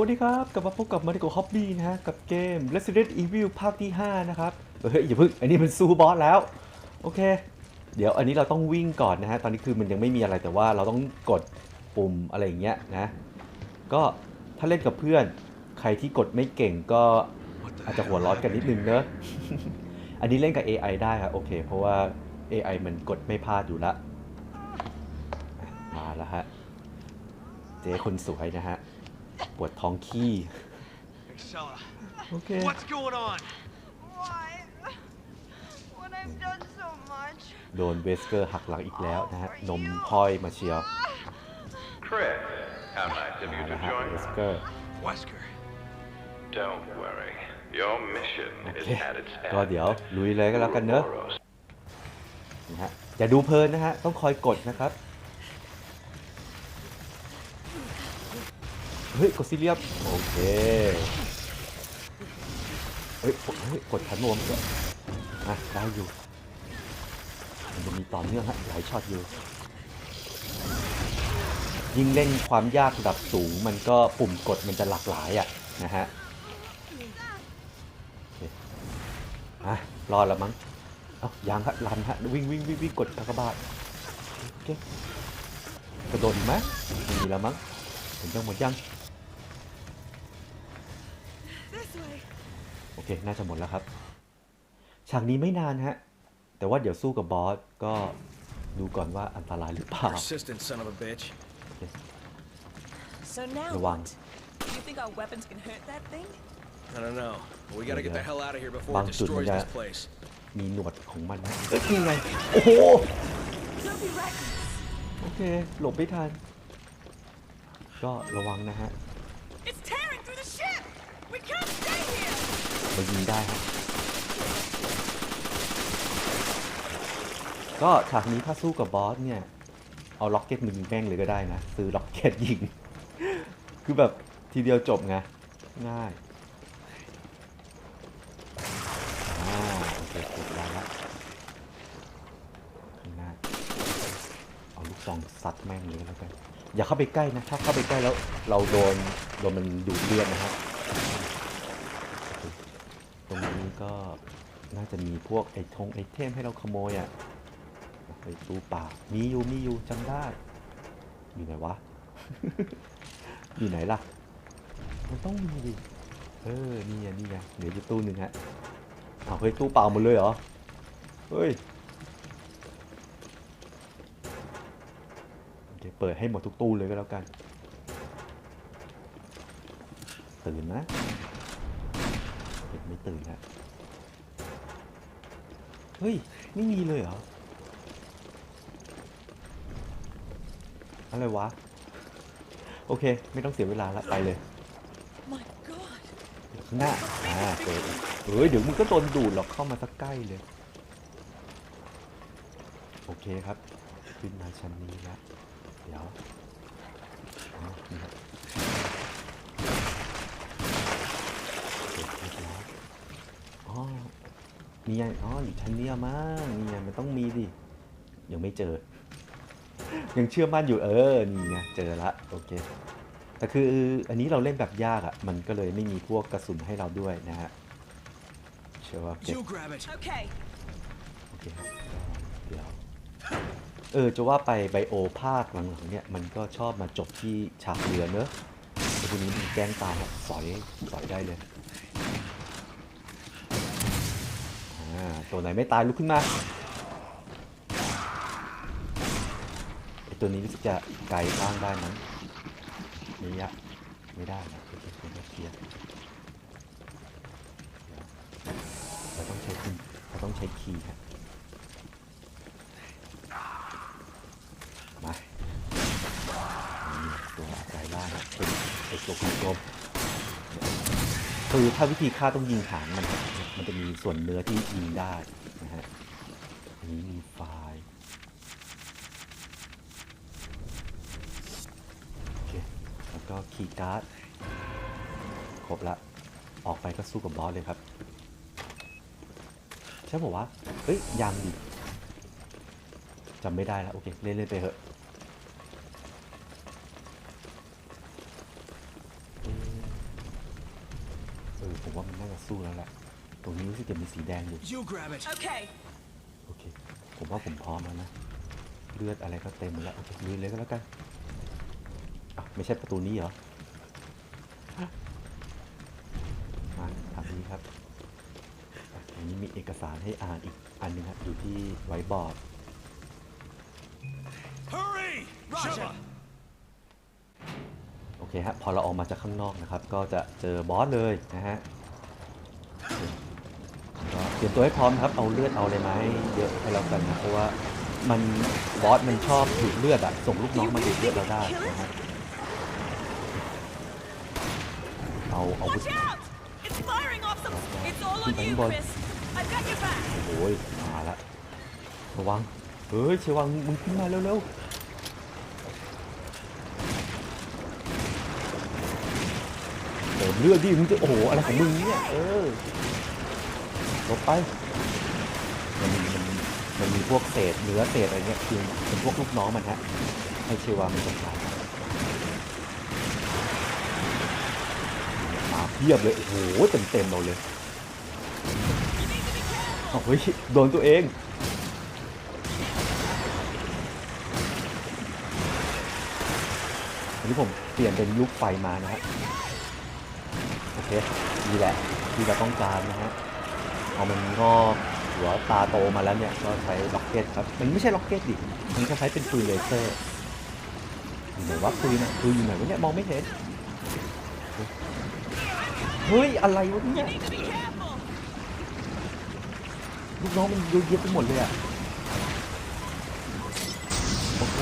วัสดีครับ กลับมาพบกับมาริโกฮอบบี้นะฮะ กับเกม Resident Evil ภาคที่ 5 นะครับ เฮ้ย อย่าเพิ่ง อันนี้มันสู้บอสแล้ว โอเค เดี๋ยวอันนี้เราต้องวิ่งก่อนนะฮะ ตอนนี้คือมันยังไม่มีอะไรแต่ว่าเราต้องกดปุ่มอะไรอย่างเงี้ยนะ ก็ถ้าเล่นกับเพื่อน ใครที่กดไม่เก่งก็อาจจะหัวร้อนกันนิดนึงเนอะ อันนี้เล่นกับ AI ได้ครับโอเค เพราะว่า AI มันกดไม่พลาดอยู่ละ มาแล้วฮะ เจ๊คนสวยนะฮะ ปวดท้องขี้ Excella, โอเค what's going on? Why? When I've done so much. โดนเวสเกอร์หักหลังอีกแล้วนะฮะ นมพลอยมาเชียว Chris, how nice of you นะ to ฮะ join เว us. สเกอร์ Wesker. Don't worry. Your mission โอ is เค at its ก็ end. เดี๋ยวลุยเลยก็แล้วกันเนอะ Ouroboros. นะฮะอย่าดูเพลินนะฮะ ต้องคอยกดนะครับ เฮ้ยกดซีเรียบโอเคเฮ้ยกดเฮ้ยกดทันรวมด้วยอะได้อยู่มันจะมีต่อเนื่องฮะหลายช็อตอยู่ยิ่งเล่นความยากระดับสูงมันก็ปุ่มกดมันจะหลากหลายอะนะฮะอะรอดแล้วมั้งเอ้ายังฮะรันฮะวิ่งวิ่งวิ่งวิ่งกดกากบาทโอเคกระโดดอีกไหมม่มีแล้วมั้งเห็นยังหมดยัง โอเค น่าจะหมดแล้วครับ ฉากนี้ไม่นานฮะ แต่ว่าเดี๋ยวสู้กับบอสก็ดูก่อนว่าอันตรายหรือเปล่า Persistent son of a bitch. So now The one. what? Do you think our weapons can hurt that thing? I don't know. But we gotta get the hell out of here before Bang it destroys tụi this mình place. มีหนวดของมันนะเอ้ยนี่ไง โอ้โห Don't be reckless. โอเค หลบไม่ทัน ก็ระวังนะฮะ It's tearing through the ship. We can't stay here. มายิงได้ครับก็ฉากนี้ถ้าสู้กับบอสเนี่ย เอาล็อกเก็ตมายิงแม่งเลยก็ได้นะ ซื้อล็อกเก็ตยิง คือแบบทีเดียวจบไง ง่ายอ่าโอเคจบแล้วละข้างหน้าเอาลูกซองซัดแม่งเลยแล้วกันอย่าเข้าไปใกล้นะ ถ้าเข้าไปใกล้แล้วเราโดนโดนมันดูดเลือดนะครับ ตรงนี้ก็น่าจะมีพวกไอทงไอเทมให้เราขโมยอะไปตู้เปล่ามีอยู่มีอยู่จำได้ อยู่ไหนวะ อยู่ไหนล่ะ มันต้องมีดิ เออ นี่ไงนี่ไงเหลืออยู่ตู้หนึ่งฮะอ้าเฮ้ยตู้เปล่าหมดเลยเหรอ เฮ้ย เดี๋ยวเปิดให้หมดทุกตู้เลยก็แล้วกัน ตื่นนะ ด็กไม่ตื่นฮะเฮ้ย ไม่มีเลยเหรอ อะไรวะ โอเค ไม่ต้องเสียเวลาละไปเลย My God. ข้างหน้าอ่าเปิดอีกเฮ้ย เดี๋ยวมึงก็โดนดูดหรอกเข้ามาสักใกล้เลย โอเคครับ ขึ้นมาชั้นนี้แล้วเดี๋ยวอ๋อนี่ครับ นี่ไงอ๋ออยู่ชั้นเนี้ยมั้งนี่ไงมันต้องมีดิยังไม่เจอ ยังเชื่อมั่นอยู่เออนี่ไงเจอละโอเคแต่คืออันนี้เราเล่นแบบยากอะ่ะมันก็เลยไม่มีพวกกระสุนให้เราด้วยนะฮะเชื่อว่าเก็บ You grab it. Okay. โอเคครับเดี๋ยวเออจะว่าไปไบโอภาคหลังๆเนี่ยมันก็ชอบมาจบที่ฉากเรือเนอะไอ้พวกนี้มันแกล้งตายครับสอยสอยได้เลยอ่า ตัวไหนไม่ตายลุกขึ้นมาไอตัวนี้รู้สึกจะไกลบ้างได้มั้งระยะไม่ได้นะเคียร์เราต้องใช้คีย์เราต้องใช้คีย์ครับมาตัวไรล่างเป็นไอตัวกลมๆคือถ้าวิธีฆ่าต้องยิงหางมัน มันจะมีส่วนเนื้อที่ยิงได้นะฮะอันนี้มีไฟล์โอเคแล้วก็คีย์การ์ดครบละ ออกไปก็สู้กับบอสเลยครับ ใช่บอกว่าเฮ้ยยังดิจำไม่ได้แล้ว โอเค เล่นเล่นไปเถอะอ๊ะเออผมว่ามันน่าจะสู้แล้วแหละ ตรงนี้รู้สึกจะมีสีแดงอยู่ You grab it. Okay. โอเค ผมว่าผมพร้อมแล้วนะ เลือดอะไรก็เต็มหมดแล้ว โอเคลุยเลยก็แล้วกันอะไม่ใช่ประตูนี้เหรอ มาทางนี้ครับอะอันนี้มีเอกสารให้อ่านอีกอันหนึงครับอยู่ที่ไว้บอร์ด Hurry! Roger. โอเคฮะ พอเราออกมาจากข้างนอกนะครับ ก็จะเจอบอสเลยนะฮะก็ เตรียมตัวให้พร้อมครับ เอาเลือดเอาอะไรมาให้เยอะให้เรากันนะเพราะว่ามันบอสมันชอบดูดเลือดอะส่งลูกน้องมาดูดเลือดเราได้นะฮะเอาอาวุธ Watch out! It's firing off some. It's all on Keep you, aiming, boy. Chris. I've got your back. โอ้ยมาละระวังเฮ้ยเชวังมึงขึ้นมาเร็วๆเติมเลือดดิมึงจะโอ้โหอะไรของมึงเนี่ยเออ ลบไป มันมีมันมันมีพวกเศษเนื้อเศษอะไรเงี้ยคือเป็นพวกลูกน้องมันฮะ ให้เชื่อว่ามันจะขายมาเพียบเลย โอ้โห เต็มเต็มเราเลยเอาเฮ้ย โดนตัวเองอันนี้ผมเปลี่ยนเป็นลูกไฟมานะฮะ โอเค นี่แหละที่เราต้องการนะฮะ เอมันงอกหัวตาโตมาแล้วเนี่ยก็ใช้ล็อกเก็ตครับ มันไม่ใช่ล็อกเก็ตดิมันก็ใช้เป็นปืนเลเซอร์อยู่ไหนวะปืนอะปืนอยู่ไหนวะเนี่ยมองไม่เห็นเฮ้ยอะไรวะเนี่ยลูกน้องมันเยอะแยะไปหมดเลยอะโอเค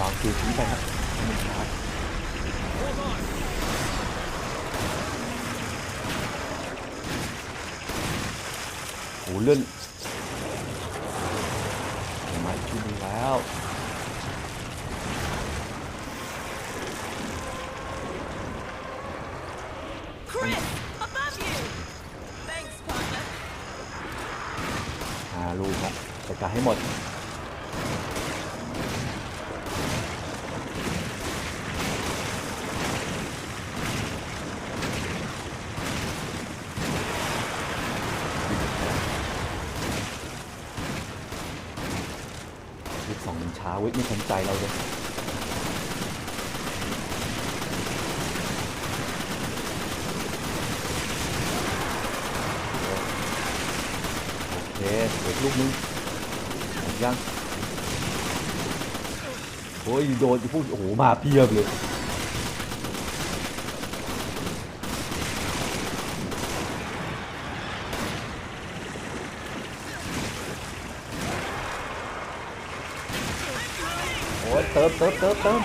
วางคิวทิ้งไปครับมันชาร์จ Hold on. โอ้ เลื่อนมาอีกทีหนึงแล้ว Chris, above you. Thanks, partner. หาลูกครับจัดการให้หมด ลูกสองมัน ช้าเว้ยไม่สนใจเราเลยโอเคเด็กลูกนึงยัง โอ้ย โดนอีพวกโอ้โห มาเพียบเลยโอ้ยเติ มเติมเติมเติม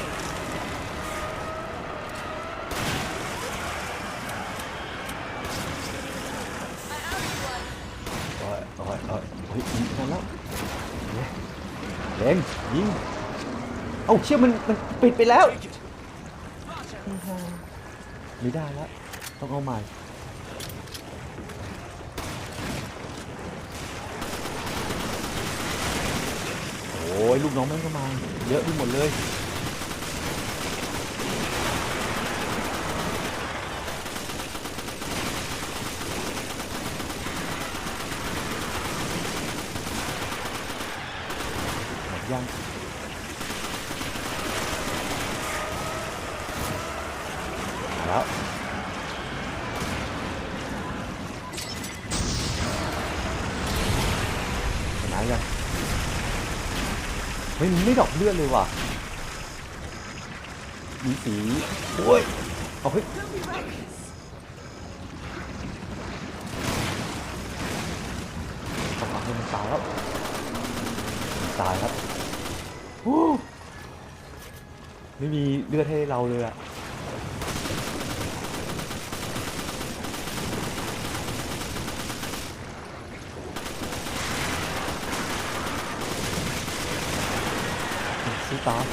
โอ้ยโอ้ยโอ้ยเฮ้ยยิงกันแล้วเล็งยิงเอ้าเชี่ยมันมันปิดไปแล้ว Take it. ไม่ได้แล้วต้องเอาใหม่ โอ้ย ลูกน้องแม่งก็มา เยอะไปหมดเลย หมดยัง มาแล้ว ชนะยัง เฮ้ยมันไม่ดอกเลือดเลยว่ะมีสีโอ้ยเอาเฮ้ยต้องเอาให้มันตายแล้วตายครับไม่มีเลือดให้เราเลยอะ สีขาว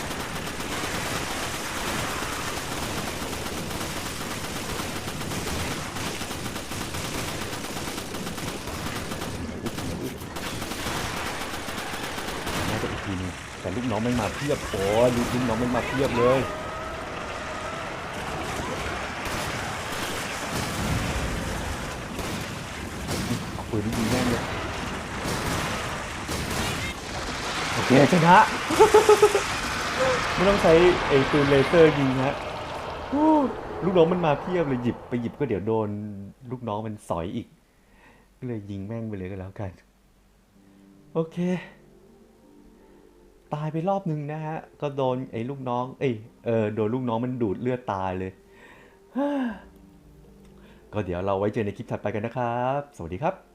น่จะอีนแต่ลูกน้องไม่มาเพียบโอ้ลูกน้องไม่มาเพียบเลยเอาปืนยิแม่เลย ชนะ ไม่ต้องใช้ไอ้ปืนเลเซอร์ยิงฮะฮู้ลูกน้องมันมาเพียบเลยหยิบไปหยิบก็เดี๋ยวโดน ลูกน้องมันสอยอีก ก็เลยยิงแม่งไปเลยก็แล้วกัน โอเค ตายไปรอบนึงนะฮะ ก็โดนไอ้ลูกน้อง เอ้ยเออโดนลูกน้องมันดูดเลือดตายเลย ก็เดี๋ยวเราไว้เจอในคลิปถัดไปกันนะครับ สวัสดีครับ